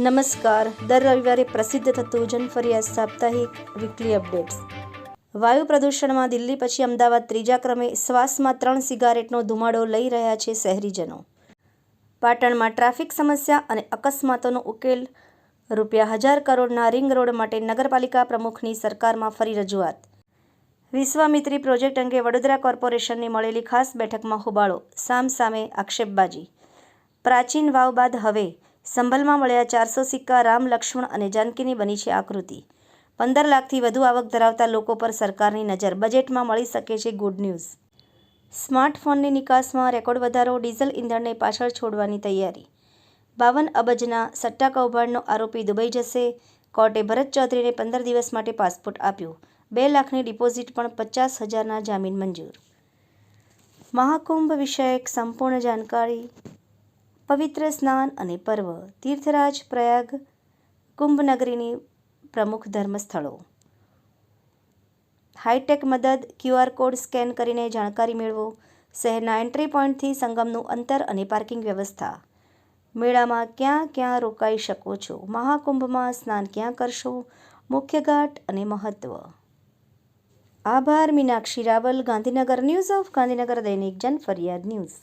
નમસ્કાર. દર રવિવારે પ્રસિદ્ધ થતું જનફરિયાદ સાપ્તાહિક વીકલી અપડેટ્સ વાયુ પ્રદૂષણમાં દિલ્હી પછી અમદાવાદ ત્રીજા ક્રમે શ્વાસમાં ત્રણ સિગારેટનો ધુમાડો લઈ રહ્યા છે શહેરીજનો. પાટણમાં ટ્રાફિક સમસ્યા અને અકસ્માતોનો ઉકેલ. રૂપિયા હજાર કરોડના રિંગ રોડ માટે નગરપાલિકા પ્રમુખની સરકારમાં ફરી રજૂઆત. વિશ્વામિત્રી પ્રોજેક્ટ અંગે વડોદરા કોર્પોરેશનની મળેલી ખાસ બેઠકમાં હોબાળો સામ સામે આક્ષેપબાજી. પ્રાચીન વાવ બાદ હવે સંભલમાં મળ્યા ચારસો સિક્કા રામ લક્ષ્મણ અને જાનકીની બની છે આકૃતિ. પંદર લાખથી વધુ આવક ધરાવતા લોકો પર સરકારની નજર. બજેટમાં મળી શકે છે ગુડ ન્યૂઝ. સ્માર્ટફોનની નિકાસમાં રેકોર્ડ વધારો, ડીઝલ ઇંધણને પાછળ છોડવાની તૈયારી. બાવન અબજના સટ્ટા કૌભાંડનો આરોપી દુબઈ જશે. કોર્ટે ભરત ચૌધરીને પંદર દિવસ માટે પાસપોર્ટ આપ્યો. બે લાખની ડિપોઝિટ પણ પચાસ હજારના જામીન મંજૂર. મહાકુંભ વિષયક સંપૂર્ણ જાણકારી પવિત્ર સ્નાન અને પર્વ, તીર્થરાજ પ્રયાગ, કુંભનગરીની પ્રમુખ ધર્મસ્થળો. હાઈટેક મદદ, ક્યુઆર કોડ સ્કેન કરીને જાણકારી મેળવો. શહેરના એન્ટ્રી પોઈન્ટથી સંગમનું અંતર અને પાર્કિંગ વ્યવસ્થા. મેળામાં ક્યાં ક્યાં રોકાઈ શકો છો? મહાકુંભમાં સ્નાન ક્યાં કરશો? મુખ્ય ઘાટ અને મહત્વ. આભાર, મીનાક્ષી રાવલ, ગાંધીનગર ન્યૂઝ ઓફ ગાંધીનગર દૈનિક જન ફરિયાદ ન્યૂઝ.